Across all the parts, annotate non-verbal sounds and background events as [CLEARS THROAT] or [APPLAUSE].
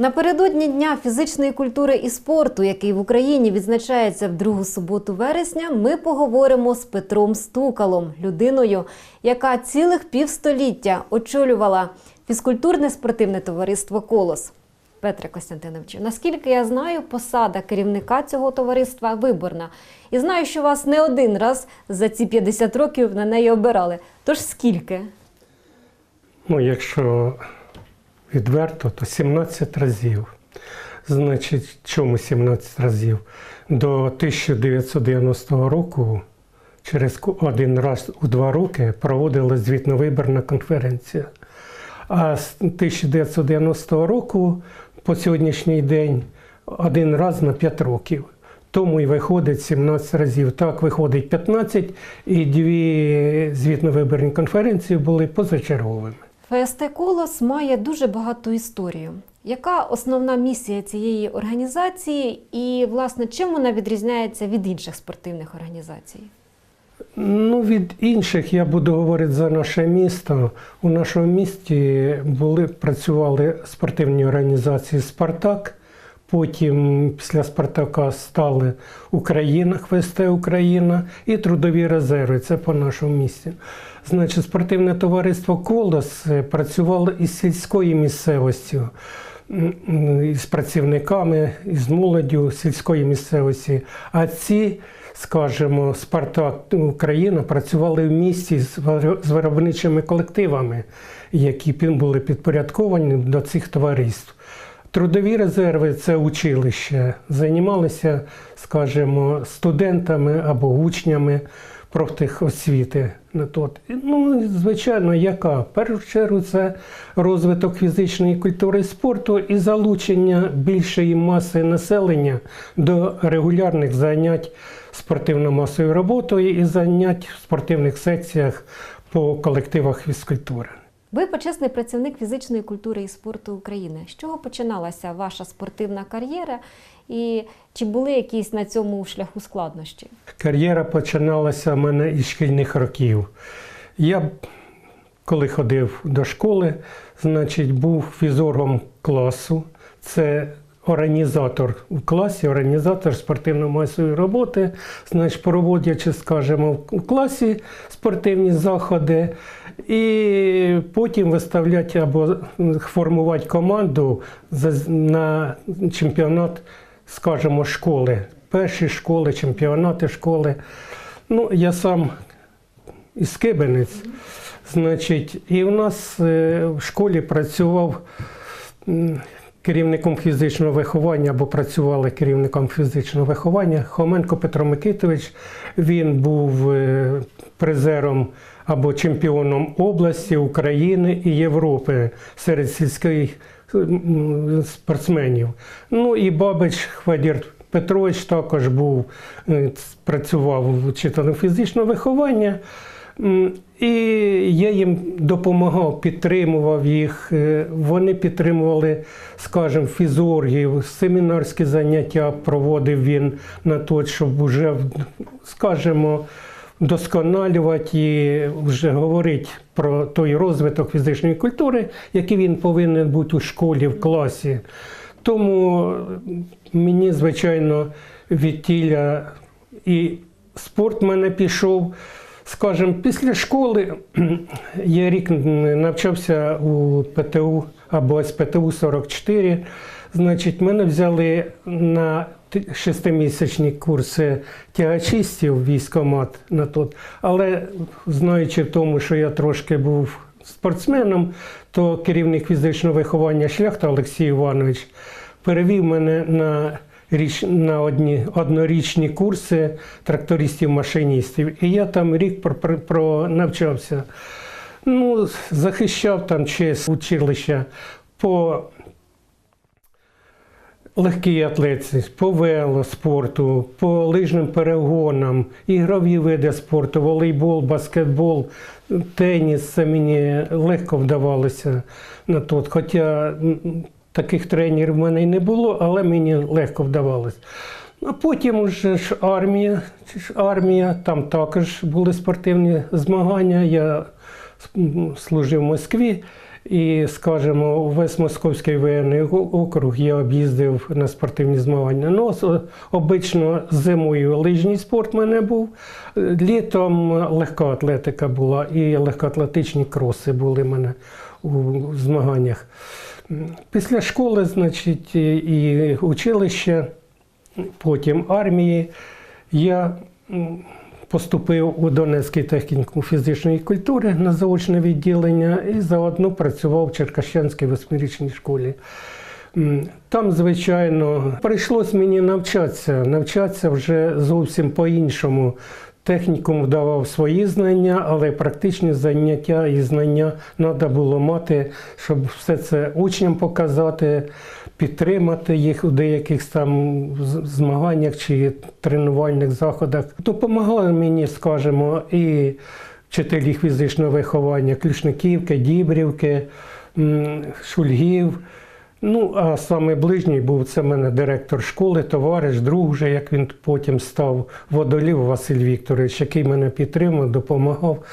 Напередодні Дня фізичної культури і спорту, який в Україні відзначається в другу суботу вересня, ми поговоримо з Петром Стукалом, людиною, яка цілих півстоліття очолювала фізкультурне спортивне товариство Колос. Петре Костянтиновичу, наскільки я знаю, посада керівника цього товариства виборна. І знаю, що вас не один раз за ці 50 років на неї обирали. Тож скільки? Ну, якщо відверто, то 17 разів. Значить, чому 17 разів? До 1990 року, через один раз у два роки, проводилась звітно-виборна конференція. А з 1990 року по сьогоднішній день один раз на 5 років. Тому і виходить 17 разів. Так, виходить 15, і дві звітно-виборні конференції були позачерговими. ФСТ Колос має дуже багату історію. Яка основна місія цієї організації, і власне чим вона відрізняється від інших спортивних організацій? Ну, від інших я буду говорити за наше місто. У нашому місті були, працювали спортивні організації Спартак. Потім після Спартака стали Україна, ХВСТ Україна і трудові резерви. Це по нашому місті. Значить, спортивне товариство Колос працювало із сільською місцевістю, м, м, працівниками, із молоддю сільської місцевості. А ці скажімо, Спартак Україна працювали в місті з виробничими колективами, які були підпорядковані до цих товариств. Трудові резерви це училище, займалися, скажімо, студентами або учнями профтехосвіти. Ну, звичайно, яка? В першу чергу це розвиток фізичної культури і спорту і залучення більшої маси населення до регулярних занять спортивно-масовою роботою і занять в спортивних секціях по колективах фізкультури. Ви почесний працівник фізичної культури і спорту України. З чого починалася ваша спортивна кар'єра, і чи були якісь на цьому шляху складнощі? Кар'єра починалася в мене із шкільних років. Я, коли ходив до школи, значить, був фізоргом класу. Це організатор у класі, організатор спортивно-масової роботи. Значить, проводячи, скажімо, в класі спортивні заходи, і потім виставляти або формувати команду на чемпіонат, скажімо, школи. Перші школи, чемпіонати школи. Ну, я сам із Кибенець. Значить, і в нас е, в школі працював керівником фізичного виховання або працювали керівником фізичного виховання Хоменко Петро Микитович. Він був е, призером або чемпіоном області, України і Європи серед сільських спортсменів. Ну і Бабич Хвадір Петрович також був, е, працював вчителем фізичного виховання. І я їм допомагав, підтримував їх. Е, Вони підтримували, скажімо, фізоргів, семінарські заняття проводив він на то, щоб вже, скажімо, вдосконалювати і вже говорити про той розвиток фізичної культури, який він повинен бути у школі, в класі. Тому мені, звичайно, від тіля і спорт мене пішов. Скажімо, після школи [CLEARS THROAT] я рік навчався у ПТУ або СПТУ 44. Значить, мене взяли на ти- шестимісячні курси тягачистів військомат на тот. Але знаючи в тому, що я трошки був спортсменом, то керівник фізичного виховання шляхта Олексій Іванович перевів мене на річ на одні однорічні курси трактористів-машиністів. І я там рік про, навчався. Ну, захищав там честь училища по легкій атлетиці, по велоспорту, по лижним перегонам, ігрові види спорту, волейбол, баскетбол, теніс. Це мені легко вдавалося на тот. Хоча таких тренерів в мене й не було, але мені легко вдавалося. А потім вже ж армія, армія, там також були спортивні змагання. Я служив в Москві. І, скажімо, весь Московський воєнний округ я об'їздив на спортивні змагання. Ну, обично зимою лижний спорт в мене був, літом легка атлетика була і легкоатлетичні кроси були в мене у змаганнях. Після школи, значить, і- училище, потім армії, я поступив у Донецький технікум фізичної культури на заочне відділення і заодно працював в Черкащанській восьмирічній школі. Там, звичайно, прийшлось мені навчатися, навчатися вже зовсім по-іншому. Технікум вдавав свої знання, але практичні заняття і знання треба було мати, щоб все це учням показати, підтримати їх у деяких там змаганнях чи тренувальних заходах. Допомагали мені, скажімо, і вчителі фізичного виховання Ключниківки, Дібрівки, Шульгів. Ну, а саме був це мене директор школи, товариш, друг вже, як він потім став, водолів Василь Вікторович, який мене підтримав, допомагав.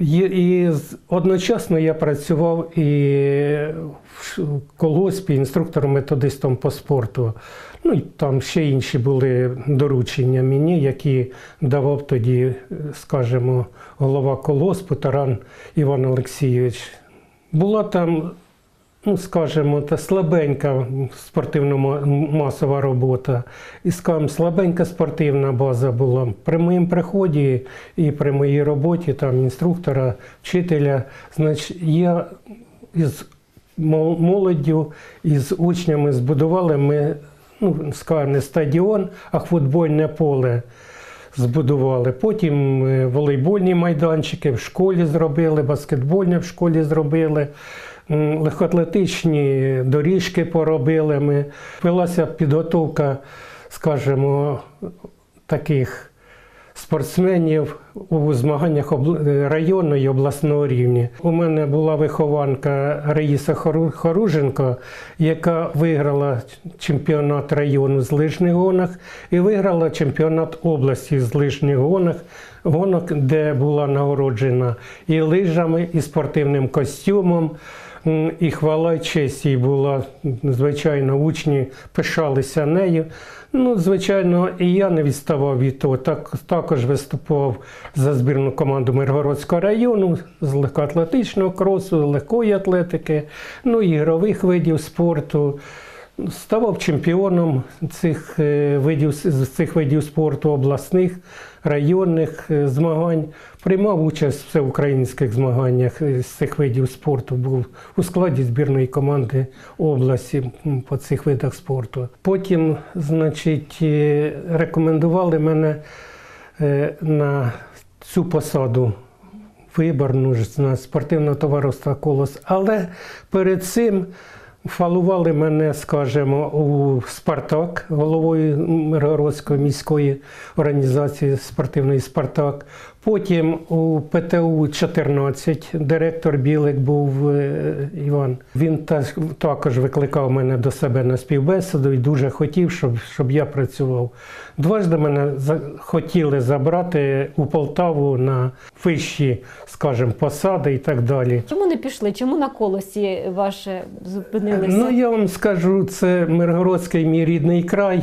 Є- І одночасно я працював і в колгоспі інструктором-методистом по спорту. Ну і там ще інші були доручення мені, які давав тоді, е, скажімо, голова колгоспу Таран Іван Олексійович. Була там ну, скажімо, та слабенька спортивно-масова робота. І скажімо, слабенька спортивна база була. При моїм приході і при моїй роботі, там інструктора, вчителя, значить, я із молоддю, із учнями збудували ми, ну, скажімо, не стадіон, а футбольне поле збудували. Потім е, волейбольні майданчики в школі зробили, баскетбольні в школі зробили. Легкоатлетичні доріжки поробили ми. Велася підготовка, скажімо, таких спортсменів у змаганнях е, районного і обласного рівня. У мене була вихованка Раїса Хору- Хоруженко, яка виграла чемпіонат району з лижних гонок і виграла чемпіонат області з лижних гонок, гонок, де була нагороджена і лижами, і спортивним костюмом. І хвала і честь їй була. Звичайно, учні пишалися нею. Ну, звичайно, і я не відставав від того. Так, також виступав за збірну команду Миргородського району з легкоатлетичного кросу, легкої атлетики, ну ігрових видів спорту. Ставав чемпіоном цих е, видів з цих видів спорту обласних, районних е, змагань. Приймав участь в всеукраїнських змаганнях е, з цих видів спорту. Був у складі збірної команди області по цих видах спорту. Потім, значить, рекомендували мене на цю посаду виборну ж на спортивного товариства Колос. Але перед цим фалували мене, скажімо, у Спартак, головою Миргородської міської організації спортивної Спартак. Потім у ПТУ 14 директор Білик був е, Іван. Він також викликав мене до себе на співбесіду і дуже хотів, щоб, щоб я працював. Дважди мене хотіли забрати у Полтаву на вищі, скажімо, посади і так далі. Чому не пішли? Чому на колосі ваше зупинилися? Ну, я вам скажу, це Миргородський мій рідний край.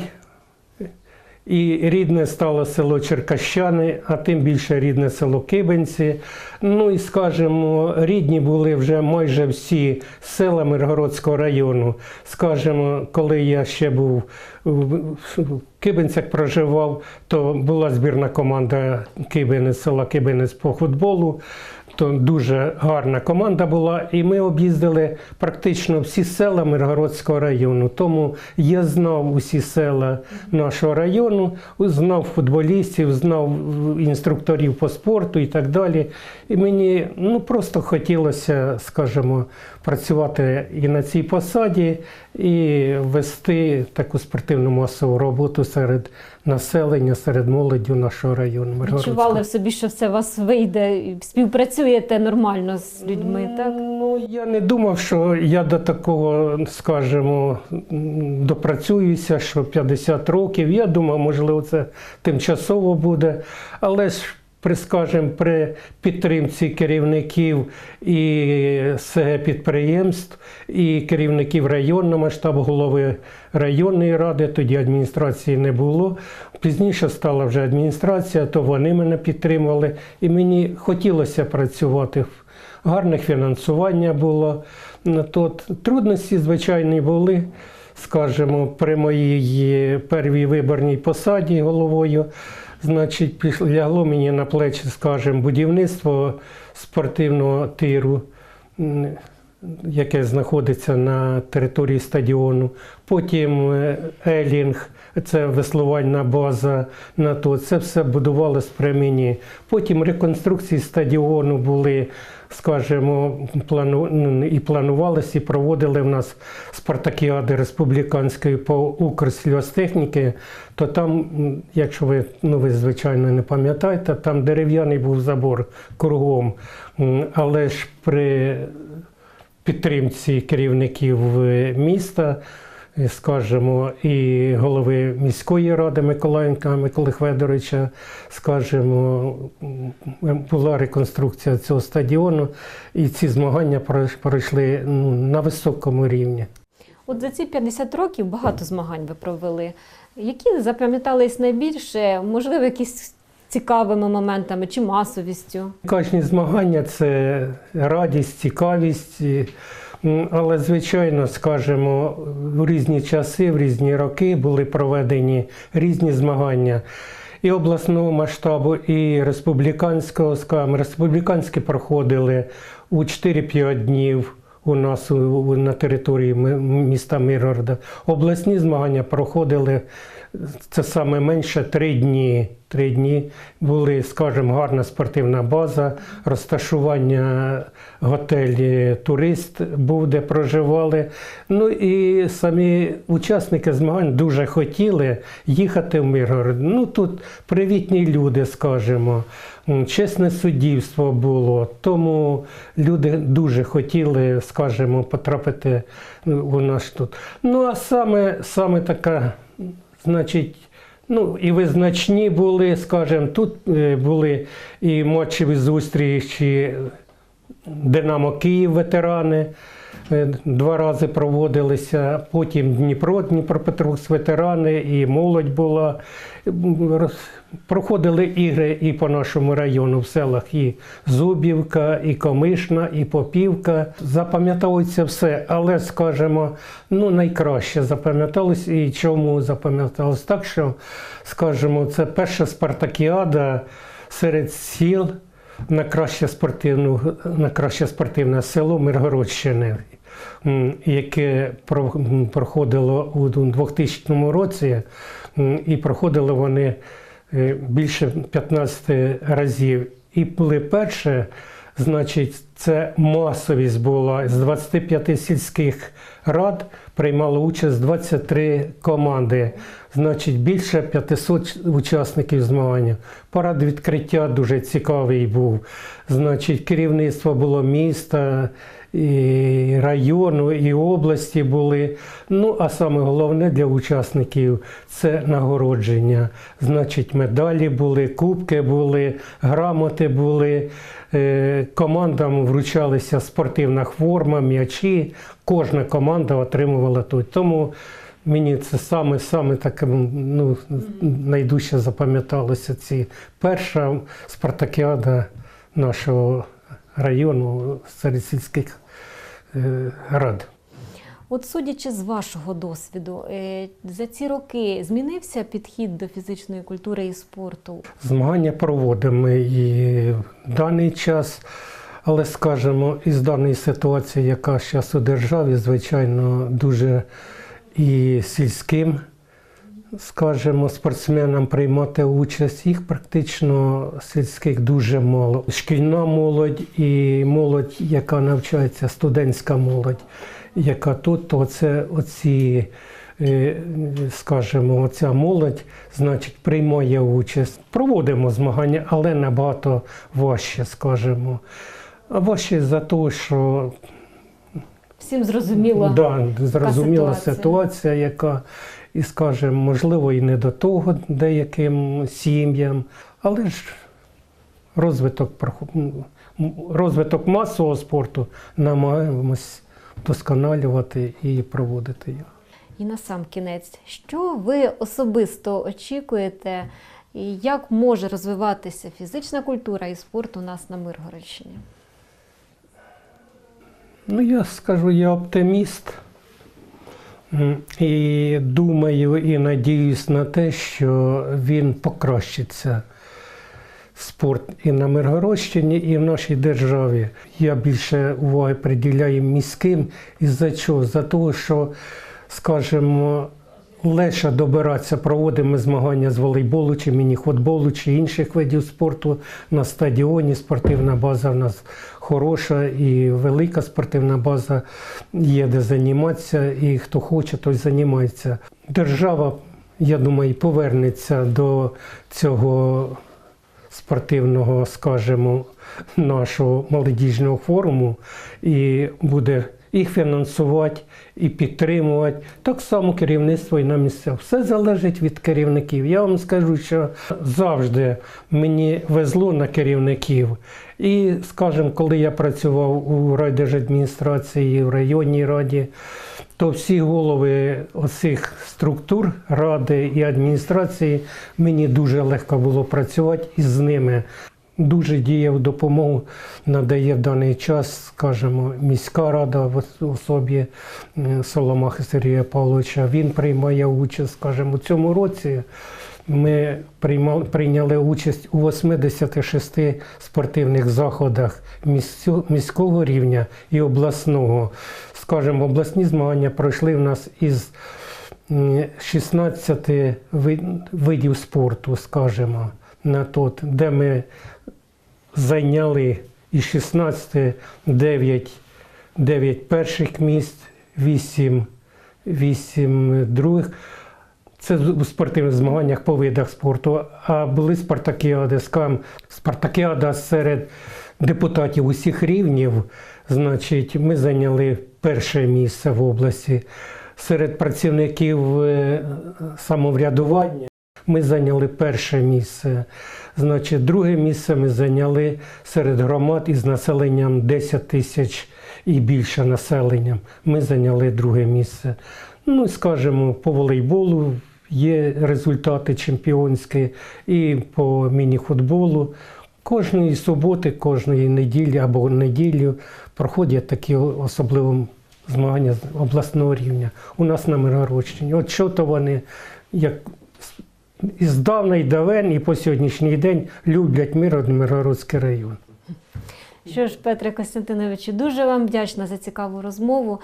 І рідне стало село Черкащани, а тим більше рідне село Кибенці. Ну і скажімо, рідні були вже майже всі села Миргородського району. Скажімо, коли я ще був в Кибенцях проживав, то була збірна команда Кибенець, села Кибенець по футболу. То дуже гарна команда була, і ми об'їздили практично всі села Миргородського району. Тому я знав усі села нашого району, знав футболістів, знав інструкторів по спорту і так далі. І мені ну просто хотілося, скажімо, працювати і на цій посаді, і вести таку спортивну масову роботу серед населення, серед молоді нашого району. Відчували в собі, що все у вас вийде, співпрацюєте нормально з людьми, так? Ну, я не думав, що я до такого, скажімо, допрацююся, що 50 років. Я думав, можливо, це тимчасово буде. Але ж при, скажем, при підтримці керівників і підприємств, і керівників районного масштабу, голови районної ради, тоді адміністрації не було. Пізніше стала вже адміністрація, то вони мене підтримували, і мені хотілося працювати. Гарне фінансування було. То трудності, звичайно, були. Скажімо, при моїй первій виборній посаді головою, значить, лягло мені на плечі, скажімо, будівництво спортивного тиру, яке знаходиться на території стадіону. Потім е, елінг, це веслувальна база на то. Це все будувалось при мені. Потім реконструкції стадіону були, скажімо, плану... ну, і планувалися, і проводили в нас спартакіади республіканської по Укрсільгостехніки, то там, якщо ви, ну ви звичайно не пам'ятаєте, там дерев'яний був забор кругом. Але ж при підтримці керівників е, міста, скажімо, і голови міської ради Миколаєнка Миколи Федоровича, скажімо, була реконструкція цього стадіону, і ці змагання пройш- пройшли ну, на високому рівні. От за ці 50 років багато змагань ви провели. Які запам'ятались найбільше, можливо, якісь цікавими моментами чи масовістю? Кожні змагання це радість, цікавість. Але, звичайно, скажімо, в різні часи, в різні роки були проведені різні змагання і обласного масштабу, і республіканського. Скажімо, республіканські проходили у 4-5 днів. У нас у- на території міста Миргорода. Обласні змагання проходили це саме менше три дні. Три дні були, скажімо, гарна спортивна база, розташування готелі турист був, де проживали. Ну і самі учасники змагань дуже хотіли їхати в Миргород. Ну тут привітні люди, скажімо. Чесне суддівство було, тому люди дуже хотіли, скажімо, потрапити у нас тут. Ну а саме, саме така, значить, ну і визначні були, скажімо, тут е, були і матчеві зустрічі Динамо Київ ветерани. Два рази проводилися, потім Дніпро, Дніпропетровськ ветерани, і молодь була. Проходили ігри і по нашому району в селах і Зубівка, і Комишна, і Попівка. Запам'ятовується все, але, скажімо, ну найкраще запам'яталось. І чому запам'яталось? Так що, скажімо, це перша спартакіада серед сіл на краще спортивну, на краще спортивне село Миргородщини, яке проходило у 2000 році, і проходили вони е, більше 15 разів. І були перше, значить, це масовість була з 25 сільських рад приймало участь 23 команди. Значить, більше 500 учасників змагання. Парад відкриття дуже цікавий був. Значить, керівництво було міста, і району, і області були. Ну, а саме головне для учасників це нагородження. Значить, медалі були, кубки були, грамоти були. Е, Командам вручалася спортивна форма, м'ячі. Кожна команда отримувала тут. Тому мені це саме, саме таке ну, найдужче запам'яталося. Ці перша спартакіада нашого району серед сільських рад. От судячи з вашого досвіду, е, за ці роки змінився підхід до фізичної культури і спорту? Змагання проводимо і в даний час, але скажімо, із даної ситуації, яка зараз у державі, звичайно, дуже і сільським, скажімо, спортсменам приймати участь. Їх практично сільських дуже мало. Шкільна молодь і молодь, яка навчається, студентська молодь, яка тут, то це оці. е, Скажімо, ця молодь, значить, приймає участь. Проводимо змагання, але набагато важче, скажімо. А важче за те, що Всім зрозуміло. Да, зрозуміла ситуація. ситуація, яка, і скажімо, можливо, і не до того деяким сім'ям, але ж розвиток, розвиток масового спорту намагаємось вдосконалювати і проводити його. І на сам кінець, що ви особисто очікуєте, і як може розвиватися фізична культура і спорт у нас на Миргородщині? Ну, я скажу, я оптиміст. І думаю і надіюсь на те, що він покращиться. Спорт і на Миргородщині, і в нашій державі. Я більше уваги приділяю міським. І за чого? За того, що, скажімо, легше добиратися, проводимо змагання з волейболу чи міні-футболу чи інших видів спорту на стадіоні. Спортивна база в нас хороша і велика спортивна база є де займатися, і хто хоче, той займається. Держава, я думаю, повернеться до цього спортивного, скажімо, нашого молодіжного форуму і буде їх фінансувати і підтримувати. Так само керівництво і на місцях. Все залежить від керівників. Я вам скажу, що завжди мені везло на керівників. І, скажімо, коли я працював у райдержадміністрації, в районній раді, то всі голови оцих структур ради і адміністрації мені дуже легко було працювати із ними. Дуже діяв допомогу, надає в даний час, скажімо, міська рада в особі е, Соломахи Сергія Павловича. Він приймає участь, скажімо, у цьому році. Ми прийняли участь у 86 спортивних заходах міського рівня і обласного. Скажімо, обласні змагання пройшли в нас із 16 видів спорту, скажімо, на тот, де ми зайняли із 16 9, 9 перших місць, 8, 8 других. Це у спортивних змаганнях по видах спорту. А були спартакіади, скам, спартакіада серед депутатів усіх рівнів. Значить, ми зайняли перше місце в області. Серед працівників е, самоврядування ми зайняли перше місце. Значить, друге місце ми зайняли серед громад із населенням 10 тисяч і більше населенням. Ми зайняли друге місце. Ну, скажімо, по волейболу є результати чемпіонські, і по міні-футболу. Кожної суботи, кожної неділі або неділю проходять такі особливі змагання обласного рівня. У нас на Миргородщині. От що то вони як із давна й давен і по сьогоднішній день люблять Миргород, Миргородський район. Що ж, Петре Костянтиновичу, дуже вам вдячна за цікаву розмову.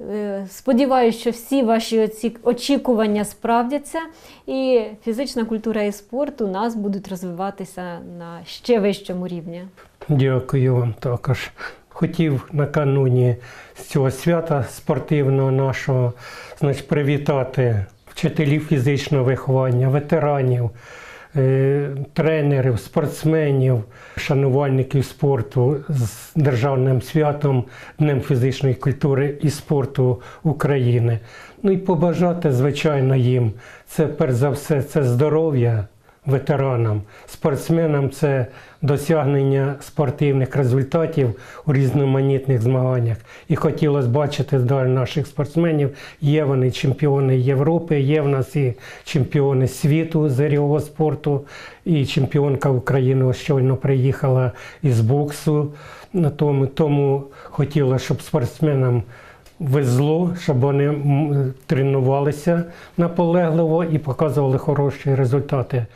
Е, Сподіваюсь, що всі ваші очікування справдяться, і фізична культура і спорт у нас будуть розвиватися на ще вищому рівні. Дякую вам також. Хотів накануні цього свята спортивного нашого значить, привітати вчителів фізичного виховання, ветеранів, е, тренерів, спортсменів, шанувальників спорту з державним святом Днем фізичної культури і спорту України. Ну і побажати, звичайно, їм це перш за все це здоров'я ветеранам, спортсменам це досягнення спортивних результатів у різноманітних змаганнях. І хотілося бачити далі наших спортсменів. Є вони чемпіони Європи, є в нас і чемпіони світу з рівого спорту, і чемпіонка України щойно приїхала із боксу. Тому, тому хотілося, щоб спортсменам везло, щоб вони тренувалися наполегливо і показували хороші результати.